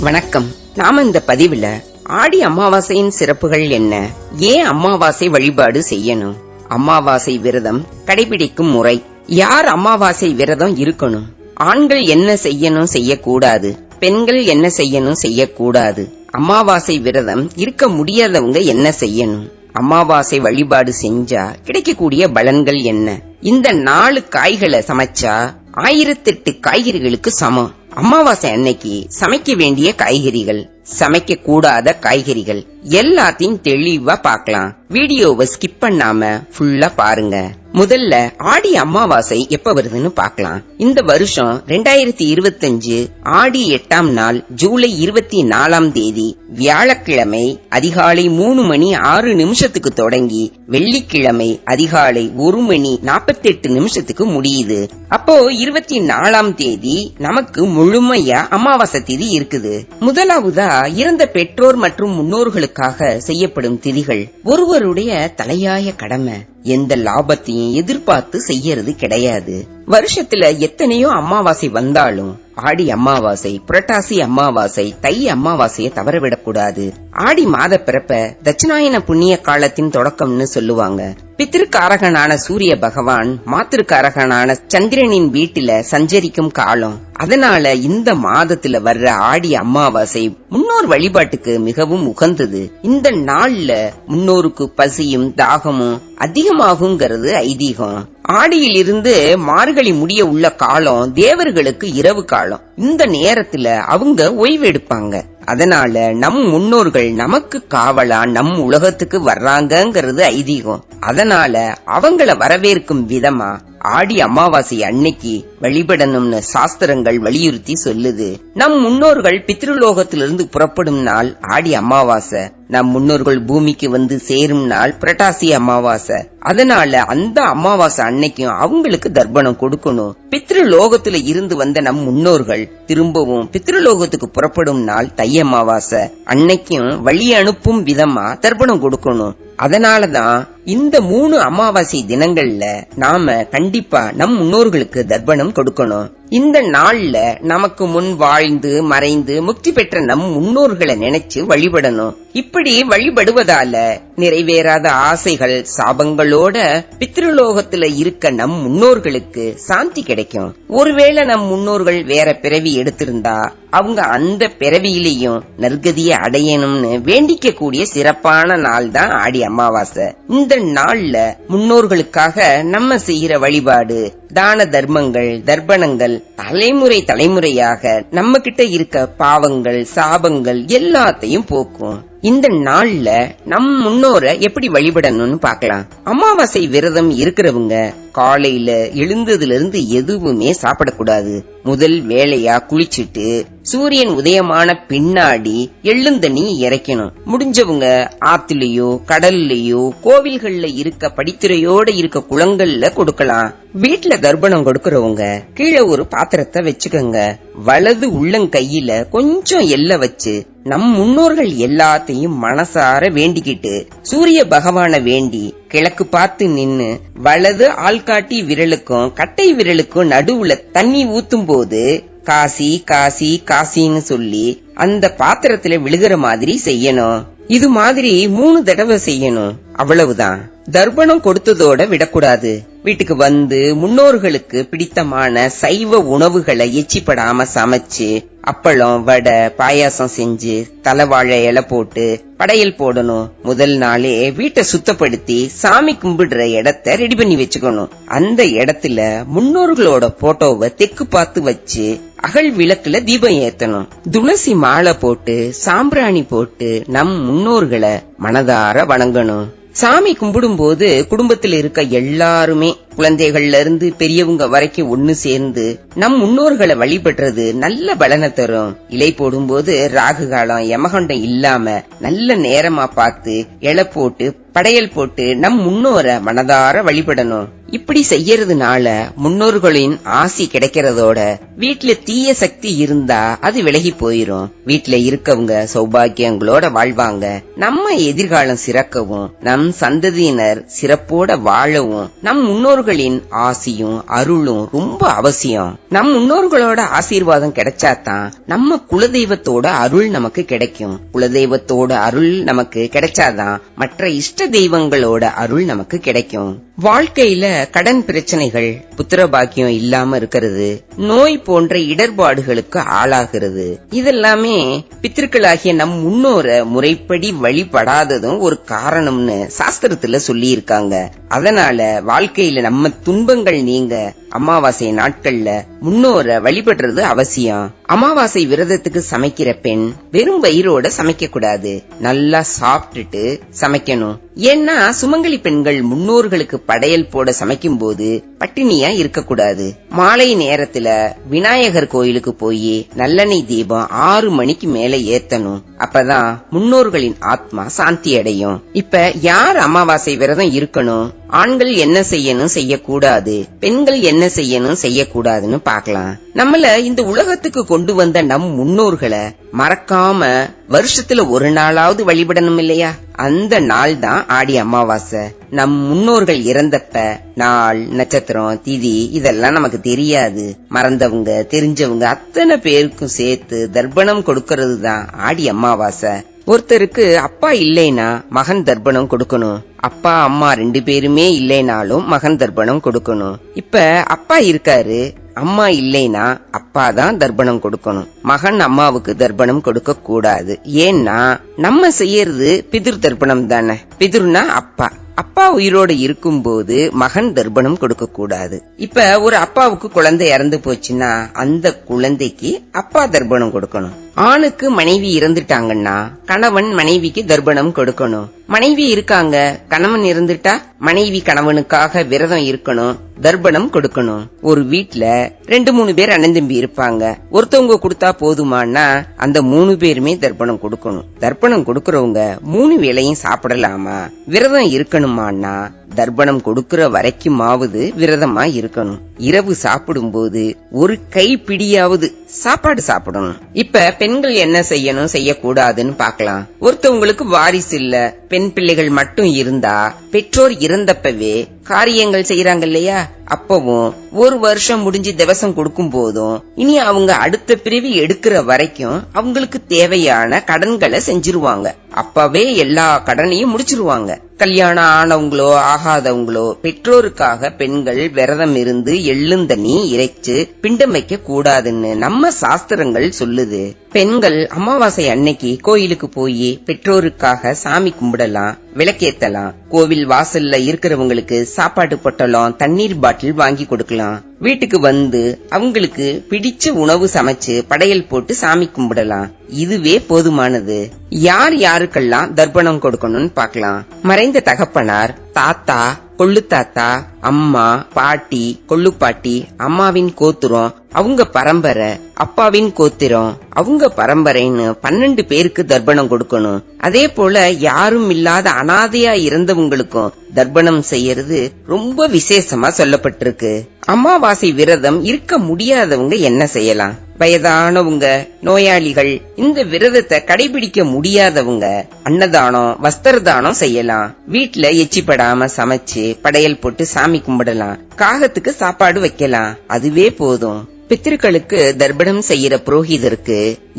வணக்கம். நாம இந்த பதிவுல ஆடி அமாவாசையின் சிறப்புகள் என்ன? ஏன் அமாவாசை வழிபாடு செய்யணும்? அமாவாசை விரதம் கடைபிடிக்கும் முறை. யார் அமாவாசை விரதம் இருக்கணும்? ஆண்கள் என்ன செய்யணும் செய்யக்கூடாது. பெண்கள் என்ன செய்யணும் செய்யக்கூடாது. அமாவாசை விரதம் இருக்க முடியாதவங்க என்ன செய்யணும்? அமாவாசை வழிபாடு செஞ்சா கிடைக்கக்கூடிய பலன்கள் என்ன? இந்த நாலு காய்களை சமைச்சா ஆயிரத்தெட்டு காய்கறிகளுக்கு சமம். அமாவாசை அன்னைக்கு சமைக்க வேண்டிய காய்கறிகள் சமைக்க கூடாத காய்கறிகள் எல்லாத்தையும் தெளிவா பார்க்கலாம். வீடியோவை ஸ்கிப் பண்ணாம ஃபுல்லா பாருங்க. முதல்ல ஆடி அமாவாசை எப்ப வருதுன்னு பார்க்கலாம். இந்த வருஷம் ரெண்டாயிரத்தி இருபத்தஞ்சு ஆடி எட்டாம் நாள் ஜூலை இருபத்தி நாலாம் தேதி வியாழக்கிழமை அதிகாலை மூணு மணி ஆறு நிமிஷத்துக்கு தொடங்கி வெள்ளிக்கிழமை அதிகாலை ஒரு மணி நாற்பத்தி எட்டு நிமிஷத்துக்கு முடியுது. அப்போ இருபத்தி நாலாம் தேதி நமக்கு முழுமையா அமாவாசை திதி இருக்குது. முதலாவதா இறந்த பெற்றோர் மற்றும் முன்னோர்களுக்காக செய்யப்படும் திதிகள். ஒருவருடைய தலையாய கடமை. எந்த லாபத்தையும் எதிர்பார்த்து செய்யறது கிடையாது. வருஷத்துல எத்தனையோ அமாவாசை வந்தாலும் ஆடி அமாவாசை புரட்டாசி அமாவாசை தை அமாவாசைய தவறவிடக்கூடாது. ஆடி மாத பிறப்ப தட்சிணாயன புண்ணிய காலத்தின் தொடக்கம்னு சொல்லுவாங்க. பித்திருக்காரகனான சூரிய பகவான் மாத்திருக்காரகனான சந்திரனின் வீட்டில சஞ்சரிக்கும் காலம். அதனால இந்த மாதத்துல வர்ற ஆடி அமாவாசை முன்னோர் வழிபாட்டுக்கு மிகவும் உகந்தது. இந்த நாள்ல முன்னோருக்கு பசியும் தாகமும் அதிக அதிகமாகுங்கிறது ஐதீகம். ஆடியில் இருந்து மார்கழி முடிய உள்ள காலம் தேவர்களுக்கு இரவு காலம். இந்த நேரத்துல அவங்க ஓய்வு எடுப்பாங்க. அதனால நம் முன்னோர்கள் நமக்கு காவலா நம் உலகத்துக்கு வர்றாங்கங்கிறது ஐதீகம். அதனால அவங்கள வரவேற்கும் விதமா ஆடி அமாவாசை அன்னைக்கு வழிபடணும்னு சாஸ்திரங்கள் வலியுறுத்தி சொல்லுது. நம் முன்னோர்கள் பித்ருலோகத்திலிருந்து புறப்படும் நாள் ஆடி அமாவாசை. நம் முன்னோர்கள் பூமிக்கு வந்து சேரும் நாள் புரட்டாசி அமாவாசை. அதனால அந்த அமாவாசை அன்னைக்கும் அவங்களுக்கு தர்ப்பணம் கொடுக்கணும். பித்ருலோகத்துல இருந்து வந்த நம் முன்னோர்கள் திரும்பவும் பித்ருலோகத்துக்கு புறப்படும் நாள் தை அமாவாசை. அன்னைக்கும் வழி அனுப்பும் விதமா தர்ப்பணம் கொடுக்கணும். அதனாலதான் இந்த மூணு அமாவாசை தினங்கள்ல நாம கண்டிப்பா நம் முன்னோர்களுக்கு தர்ப்பணம் கொடுக்கணும். இந்த நாள்ல நமக்கு முன் வாழ்ந்து மறைந்து முக்தி பெற்ற நம் முன்னோர்களை நினைச்சு வழிபடணும். இப்படி வழிபடுவதால நிறைவேறாத ஆசைகள் சாபங்களோட பித்ருலோகத்துல இருக்க நம் முன்னோர்களுக்கு சாந்தி கிடைக்கும். ஒருவேளை நம் முன்னோர்கள் வேற பிறவி எடுத்திருந்தா அவங்க அந்த பிறவியிலையும் நற்கதியை அடையணும்னு வேண்டிக்க கூடிய சிறப்பான நாள் தான் ஆடி அமாவாசை. இந்த நாள்ல முன்னோர்களுக்காக நம்ம செய்யற வழிபாடு தான தர்மங்கள் தர்ப்பணங்கள் தலைமுறை தலைமுறையாக நம்ம கிட்ட இருக்க பாவங்கள் சாபங்கள் எல்லாத்தையும் போக்கும். இந்த நாள்ல நம் முன்னோரை எப்படி வழிபடணும்னு பாக்கலாம் அமாவாசை விரதம் இருக்கிறவங்க காலையில எழுந்ததுல இருந்து எதுவுமே சாப்பிடக்கூடாது. முதல் வேலையா குளிச்சிட்டு சூரியன் உதயமான பின்னாடி எள்ளுந்தண்ணி இறைக்கணும். முடிஞ்சவங்க ஆத்துலயோ கடல்லையோ கோவில்கள்ல இருக்க படித்துறையோட இருக்க குளங்கள்ல கொடுக்கலாம். வீட்டுல தர்ப்பணம் கொடுக்கறவங்க கீழே ஒரு பாத்திரத்தை வச்சுக்கோங்க. வலது உள்ளங்கையில கொஞ்சம் எல்ல வச்சு நம் முன்னோர்கள் எல்லாத்தையும் மனசார வேண்டிக்கிட்டு சூரிய பகவான வேண்டி கிழக்கு பார்த்து நின்னு வலது ஆள்காட்டி விரலுக்கும் கட்டை விரலுக்கும் நடுவுல தண்ணி ஊத்தும் போது காசி காசி காசின்னு சொல்லி அந்த பாத்திரத்துல விழுகிற மாதிரி செய்யணும். இது மாதிரி மூணு தடவை செய்யணும். அவ்வளவுதான். தர்ப்பணம் கொடுத்ததோட விடக்கூடாது. வீட்டுக்கு வந்து முன்னோர்களுக்கு பிடித்தமான சைவ உணவுகளை எச்சிப்படாம சமைச்சு அப்பளம் வடை பாயாசம் செஞ்சு தலைவாழை இலை போட்டு படையல் போடணும். முதல் நாளே வீட்டை சுத்தப்படுத்தி சாமி கும்பிடுற இடத்த ரெடி பண்ணி வச்சுக்கணும். அந்த இடத்துல முன்னோர்களோட போட்டோவை தெக்கு பார்த்து வச்சு அகல் விளக்குல தீபம் ஏத்தணும். துளசி மாலை போட்டு சாம்பிராணி போட்டு நம் முன்னோர்களை மனதார வணங்கணும். சாமி கும்பிடும்போது குடும்பத்தில் இருக்க எல்லாருமே குழந்தைகள்ல இருந்து பெரியவங்க வரைக்கும் ஒண்ணு சேர்ந்து நம் முன்னோர்களை வழிபடுறது நல்ல பலனை தரும். இலை போடும்போது ராகு காலம் யமகண்டம் இல்லாம நல்ல நேரமா பார்த்து இலை போட்டு படையல் போட்டு நம் முன்னோரை மனதார வழிபடணும். இப்படி செய்யறதுனால முன்னோர்களின் ஆசி கிடைக்கிறதோட வீட்டுல தீய சக்தி இருந்தா அது விலகி போயிரும். வீட்டுல இருக்கவங்க சௌபாகியங்களோட வாழ்வாங்க. நம்ம எதிர்காலம் சிறக்கவும் நம் சந்ததியினர் சிறப்போட வாழவும் நம் முன்னோர்கள் முன்னோர்களின் ஆசியும் அருளும் ரொம்ப அவசியம். நம் முன்னோர்களோட ஆசீர்வாதம் கிடைச்சாதான் நம்ம குலதெய்வத்தோட அருள் நமக்கு கிடைக்கும். குலதெய்வத்தோட அருள் நமக்கு கிடைச்சாதான் மற்ற இஷ்ட தெய்வங்களோட அருள் நமக்கு கிடைக்கும். வாழ்க்கையில கடன் பிரச்சனைகள் புத்திர பாக்கியம் இல்லாம இருக்கிறது நோய் போன்ற இடர்பாடுகளுக்கு ஆளாகிறது. இதெல்லாமே பித்திருக்களாகிய நம் முன்னோரை முறைப்படி வழிபடாததும் ஒரு காரணம்னு சாஸ்திரத்துல சொல்லி இருக்காங்க அதனால வாழ்க்கையில நம்ம துன்பங்கள் நீங்க அமாவாசை நாட்கள்ல முன்னோரை வழிபடுறது அவசியம். அமாவாசை விரதத்துக்கு சமைக்கிற பெண் வெறும் வயிறோட சமைக்க கூடாது. நல்லா சாப்பிட்டுட்டு சமைக்கணும். ஏன்னா சுமங்கலி பெண்கள் முன்னோர்களுக்கு படையல் போட சமைக்கும் போது பட்டினியா இருக்கக்கூடாது மாலை நேரத்துல விநாயகர் கோயிலுக்கு போய் நல்லெண்ணெய் தீபம் ஆறு மணிக்கு மேல ஏத்தணும். அப்பதான் முன்னோர்களின் ஆத்மா சாந்தி அடையும். இப்ப யார் அமாவாசை விரதம் இருக்கணும்? ஆண்கள் என்ன செய்யணும் செய்யக்கூடாது பெண்கள் என்ன செய்யணும் செய்யக்கூடாதுன்னு பார்க்கலாம். நம்மள இந்த உலகத்துக்கு கொண்டு வந்த நம் முன்னோர்களை மறக்காம வருஷத்துல ஒரு நாளாவது வழிபடணும் இல்லையா? அந்த நாள் தான் ஆடி அமாவாசை. நம் முன்னோர்கள் இறந்தப்ப நாள் நட்சத்திரம் திதி இதெல்லாம் நமக்கு தெரியாது. மறந்தவங்க தெரிஞ்சவங்க அத்தனை பேருக்கும் சேர்த்து தர்ப்பணம் கொடுக்கறது தான் ஆடி அமாவாசை. ஒருத்தருக்கு அப்பா இல்லைனா மகன் தர்ப்பணம் கொடுக்கணும். அப்பா அம்மா ரெண்டு பேருமே இல்லைனாலும் மகன் தர்ப்பணம் கொடுக்கணும். இப்ப அப்பா இருக்காரு அம்மா இல்லைனா அப்பா தான் தர்ப்பணம் கொடுக்கணும். மகன் அம்மாவுக்கு தர்ப்பணம் கொடுக்க கூடாது. ஏன்னா நம்ம செய்யறது பிதிர் தர்ப்பணம் தானே. பிதிர்னா அப்பா. அப்பா உயிரோட இருக்கும்போது மகன் தர்ப்பணம் கொடுக்க கூடாது இப்ப ஒரு அப்பாவுக்கு குழந்தை இறந்து போச்சுன்னா அந்த குழந்தைக்கு அப்பா தர்ப்பணம் கொடுக்கணும். ஆணுக்கு மனைவி இறந்துட்டாங்கன்னா கணவன் மனைவிக்கு தர்ப்பணம் கொடுக்கணும். மனைவி இருக்காங்க கணவன் இருந்துட்டா மனைவி கணவனுக்காக விரதம் இருக்கணும் தர்ப்பணம் கொடுக்கணும். ஒரு வீட்ல ரெண்டு மூணு பேர் அண்ணன் தம்பி இருப்பாங்க. ஒருத்தவங்க கொடுத்தா போதுமானா அந்த மூணு பேருமே தர்ப்பணம் கொடுக்கணும். தர்ப்பணம் கொடுக்கறவங்க மூணு வேளையும் சாப்பிடலாமா? விரதம் இருக்கணும்? मारना। தர்ப்பணம் கொடுக்கிற வரைக்குமாவது விரதமா இருக்கணும் இரவு சாப்பிடும்போது ஒரு கை பிடியாவது சாப்பாடு சாப்பிடணும். இப்ப பெண்கள் என்ன செய்யணும்? செய்யக்கூடாதுன்னு பாக்கலாம் ஒருத்தவங்களுக்கு வாரிசு இல்ல பெண் பிள்ளைகள் மட்டும் இருந்தா பெற்றோர் இறந்தப்பவே காரியங்கள் செய்யறாங்க இல்லையா? அப்பவும் ஒரு வருஷம் முடிஞ்சு திவசம் கொடுக்கும் போதும் இனி அவங்க அடுத்த பிரிவு எடுக்கிற வரைக்கும் அவங்களுக்கு தேவையான கடன்களை செஞ்சிருவாங்க. அப்பவே எல்லா கடனையும் முடிச்சிருவாங்க. கல்யாணம் ஆனவங்களோ ஆகாதவங்களோ பெற்றோருக்காக பெண்கள் விரதம் இருந்து எள்ளுந்தண்ணி இறைச்சு பிண்டம் வைக்க கூடாதுன்னு நம்ம சாஸ்திரங்கள் சொல்லுது. பெண்கள் அமாவாசை அன்னைக்கு கோயிலுக்கு போய் பெற்றோருக்காக சாமி கும்பிடலாம் விளக்கேத்தலாம். கோவில் வாசல்ல இருக்கிறவங்களுக்கு சாப்பாடு பொட்டலம் தண்ணீர் பாட்டில் வாங்கி கொடுக்கலாம். வீட்டுக்கு வந்து அவங்களுக்கு பிடிச்ச உணவு சமைச்சு படையல் போட்டு சாமி கும்பிடலாம். இதுவே போதுமானது. யார் யாருக்கெல்லாம் தர்ப்பணம் கொடுக்கணும்னு பார்க்கலாம். மறைந்த தகப்பனார் தாத்தா கொள்ளு தாத்தா அம்மா பாட்டி கொள்ளு பாட்டி அம்மாவின் கோத்துரம் அவங்க பரம்பரை அப்பாவின் கோத்திரம் அவங்க பரம்பரைன்னு பன்னெண்டு பேருக்கு தர்ப்பணம் கொடுக்கணும். அதே போல யாரும் இல்லாத அனாதையா இருந்தவங்களுக்கும் தர்ப்பணம் செய்யறது ரொம்ப விசேஷமா சொல்லப்பட்டிருக்கு. அமாவாசை விரதம் இருக்க முடியாதவங்க என்ன செய்யலாம்? வயதானவங்க நோயாளிகள் இந்த விரதத்தை கடைபிடிக்க முடியாதவங்க அன்னதானம் வஸ்திரதானம் செய்யலாம். வீட்டுல எச்சிப்படாம சமைச்சு படையல் போட்டு சாமி கும்பிடலாம். காகத்துக்கு சாப்பாடு வைக்கலாம். அதுவே போதும். பித்திருக்களுக்கு தர்ப்பணம் செய்யற புரோகிதருக்கு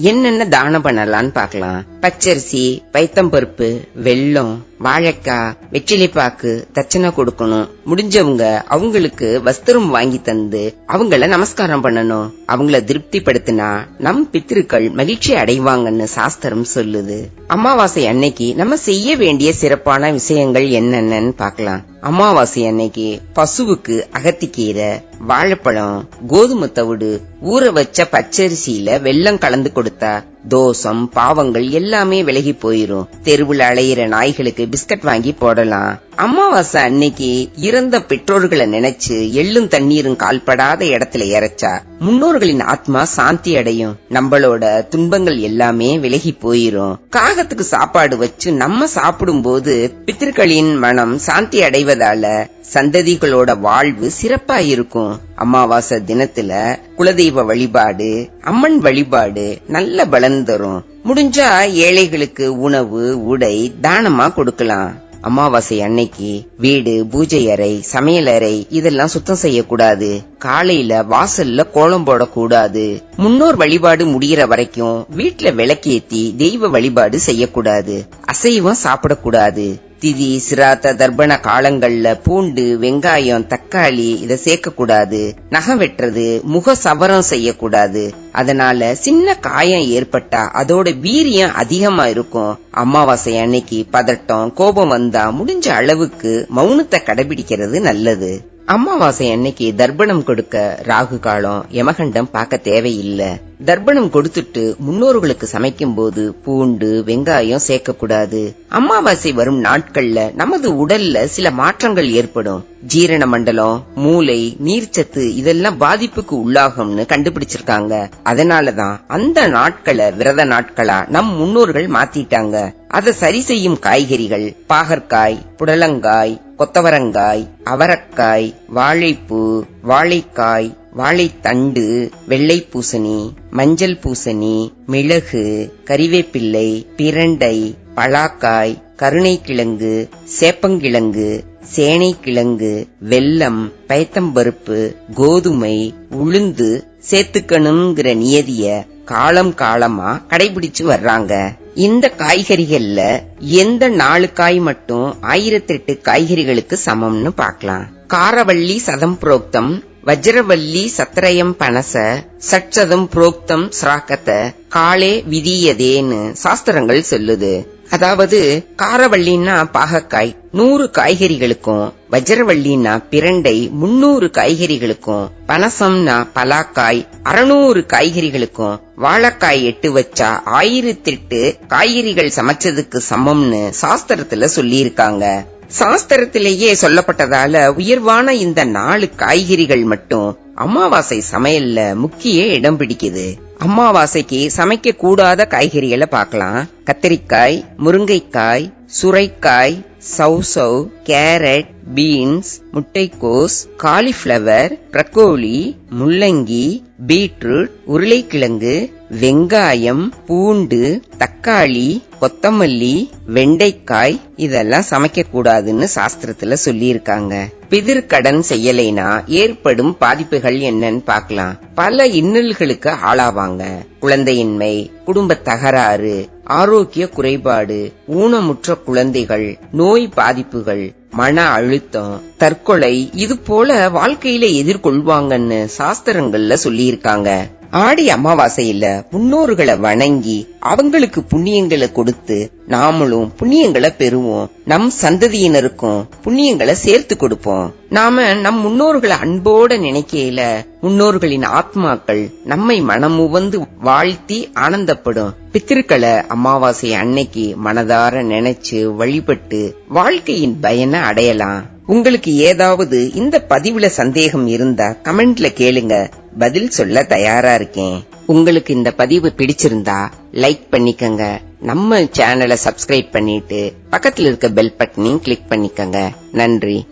என்னென்ன தானம் பண்ணலாம்னு பாக்கலாம் பச்சரிசி பைத்தம்பருப்பு வெல்லம் வாழைக்காய் வெற்றிலைப்பாக்கு தட்சணை கொடுக்கணும். முடிஞ்சவங்க அவங்களுக்கு வஸ்திரம் வாங்கி தந்து அவங்கள நமஸ்காரம் பண்ணணும். அவங்கள திருப்திப்படுத்தினா நம் பித்திருக்கள் மகிழ்ச்சி அடைவாங்கன்னு சாஸ்திரம் சொல்லுது. அமாவாசை அன்னைக்கு நம்ம செய்ய வேண்டிய சிறப்பான விஷயங்கள் என்னென்னு பாக்கலாம் அமாவாசை அன்னைக்கு பசுவுக்கு அகத்திக்கீரை வாழைப்பழம் கோதுமை தவிடு day ஊற வச்ச பச்சரிசியில வெள்ளம் கலந்து கொடுத்தா தோசம் பாவங்கள் எல்லாமே விலகி போயிரும். தெருவுல அலையிற நாய்களுக்கு பிஸ்கட் வாங்கி போடலாம். அமாவாசை அன்னைக்கு இறந்த பெற்றோர்களை நினைச்சு எள்ளும் தண்ணீரும் கால்படாத இடத்துல இறைச்சா முன்னோர்களின் ஆத்மா சாந்தி அடையும். நம்மளோட துன்பங்கள் எல்லாமே விலகி போயிரும். காகத்துக்கு சாப்பாடு வச்சு நம்ம சாப்பிடும் போது பித்திருக்களின் மனம் சாந்தி அடைவதால சந்ததிகளோட வாழ்வு சிறப்பா இருக்கும். அமாவாசை தினத்துல குலதெய்வ வழிபாடு அம்மன் வழிபாடு நல்ல பலன் தரும். முடிஞ்சா ஏழைகளுக்கு உணவு உடை தானமா கொடுக்கலாம். அமாவாசை அன்னைக்கு வீடு பூஜை அறை சமையல் அறை இதெல்லாம் சுத்தம் செய்யக்கூடாது. காலையில வாசல்ல கோலம் போடக்கூடாது. முன்னோர் வழிபாடு முடிகிற வரைக்கும் வீட்டுல விளக்கேத்தி தெய்வ வழிபாடு செய்யக்கூடாது. அசைவம் சாப்பிடக்கூடாது. திதி சிராத்த தர்ப்பண காலங்கள்ல பூண்டு வெங்காயம் தக்காளி இத சேர்க்க கூடாது நகம் வெட்டுறது முக சவரம் செய்யக்கூடாது. அதனால சின்ன காயம் ஏற்பட்டா அதோட வீரியம் அதிகமா இருக்கும். அமாவாசை அன்னைக்கு பதட்டம் கோபம் வந்தா முடிஞ்ச அளவுக்கு மௌனத்தை கடைபிடிக்கிறது நல்லது. அமாவாசை அன்னைக்கு தர்ப்பணம் கொடுக்க ராகு காலம் யமகண்டம் பார்க்க தேவையில்லை. தர்ப்பணம் கொடுத்துட்டு முன்னோர்களுக்கு சமைக்கும் போது பூண்டு வெங்காயம் சேர்க்க கூடாது அமாவாசை வரும் நாட்கள்ல நமது உடல்ல சில மாற்றங்கள் ஏற்படும். ஜீரண மண்டலம் மூளை நீர்ச்சத்து இதெல்லாம் பாதிப்புக்கு உள்ளாகும்னு கண்டுபிடிச்சிருக்காங்க. அதனாலதான் அந்த நாட்களை விரத நாட்களா நம் முன்னோர்கள் மாத்திட்டாங்க. அதை சரி செய்யும் காய்கறிகள் பாகற்காய் புடலங்காய் கொத்தவரங்காய் அவரக்காய் வாழைப்பூ வாழைக்காய் வாழைத்தண்டு வெள்ளை பூசணி மஞ்சள் பூசணி மிளகு கறிவேப்பிள்ளை பிரண்டை பலாக்காய் கருணைக்கிழங்கு சேப்பங்கிழங்கு சேனைக்கிழங்கு வெல்லம் பயத்தம்பருப்பு கோதுமை உளுந்து சேர்த்துக்கணுங்கிற நியதிய காலம் காலமா கடைபிடிச்சு வர்றாங்க. இந்த காய்கறிகள்ல எந்த நாலு காய் மட்டும் ஆயிரத்தெட்டு காய்கறிகளுக்கு சமம்னு பாக்கலாம் காரவள்ளி சதம் புரோக்தம் வஜ்ரவல்லி சத்திரயம் பனச சட்சதம் புரோக்தம் சிராக்கத்தை காலே விதியதேன்னு சாஸ்திரங்கள் சொல்லுது. அதாவது காரவள்ளின்னா பாகக்காய் நூறு காய்கறிகளுக்கும் வஜ்ரவள்ளின்னா பிரண்டை முன்னூறு காய்கறிகளுக்கும் பனசம்னா பலாக்காய் அறுநூறு காய்கறிகளுக்கும் வாழைக்காய் எட்டு வச்சா ஆயிரத்தெட்டு காய்கறிகள் சமைச்சதுக்கு சமம்னு சாஸ்திரத்துல சொல்லியிருக்காங்க. சாஸ்திரத்திலேயே சொல்லப்பட்டதால உயர்வான இந்த நாலு காய்கறிகள் மட்டும் அமாவாசை சமையல்ல முக்கிய இடம் பிடிக்குது. அமாவாசைக்கு சமைக்க கூடாத காய்கறிகளை பார்க்கலாம். கத்திரிக்காய் முருங்கைக்காய் சுரைக்காய் சௌசௌ கேரட் பீன்ஸ் முட்டைக்கோஸ் காலிஃபிளவர் பிரக்கோலி முள்ளங்கி பீட்ரூட் உருளைக்கிழங்கு வெங்காயம் பூண்டு தக்காளி கொத்தமல்லி வெண்டைக்காய் இதெல்லாம் சமைக்க கூடாதுன்னு சாஸ்திரத்துல சொல்லியிருக்காங்க. பிதிர்கடன் செய்யலைனா ஏற்படும் பாதிப்புகள் என்னன்னு பார்க்கலாம். பல இன்னல்களுக்கு ஆளாவாங்க. குழந்தையின்மை குடும்ப தகராறு ஆரோக்கிய குறைபாடு ஊனமுற்ற குழந்தைகள் நோய் பாதிப்புகள் மன அழுத்தம் தற்கொலை இது போல வாழ்க்கையில எதிர்கொள்வாங்கன்னு சாஸ்திரங்கள்ல சொல்லியிருக்காங்க. ஆடி அமாவாசையில முன்னோர்களை வணங்கி அவங்களுக்கு புண்ணியங்களை கொடுத்து நாமளும் புண்ணியங்களை பெறுவோம். நம் சந்ததியினருக்கும் புண்ணியங்களை சேர்த்து கொடுப்போம். நாம நம் முன்னோர்களை அன்போட நினைக்கையில முன்னோர்களின் ஆத்மாக்கள் நம்மை மனமுவந்து வாழ்த்தி ஆனந்தப்படும். பித்திருக்களை அமாவாசை அன்னைக்கு மனதார நினைச்சு வழிபட்டு வாழ்க்கையின் பயனை அடையலாம். உங்களுக்கு ஏதாவது இந்த பதிவுல சந்தேகம் இருந்தா கமெண்ட்ல கேளுங்க. பதில் சொல்ல தயாரா இருக்கேன். உங்களுக்கு இந்த பதிவு பிடிச்சிருந்தா லைக் பண்ணிக்கங்க. நம்ம சேனலை சப்ஸ்கிரைப் பண்ணிட்டு பக்கத்துல இருக்க பெல் பட்டனையும் கிளிக் பண்ணிக்கங்க. நன்றி.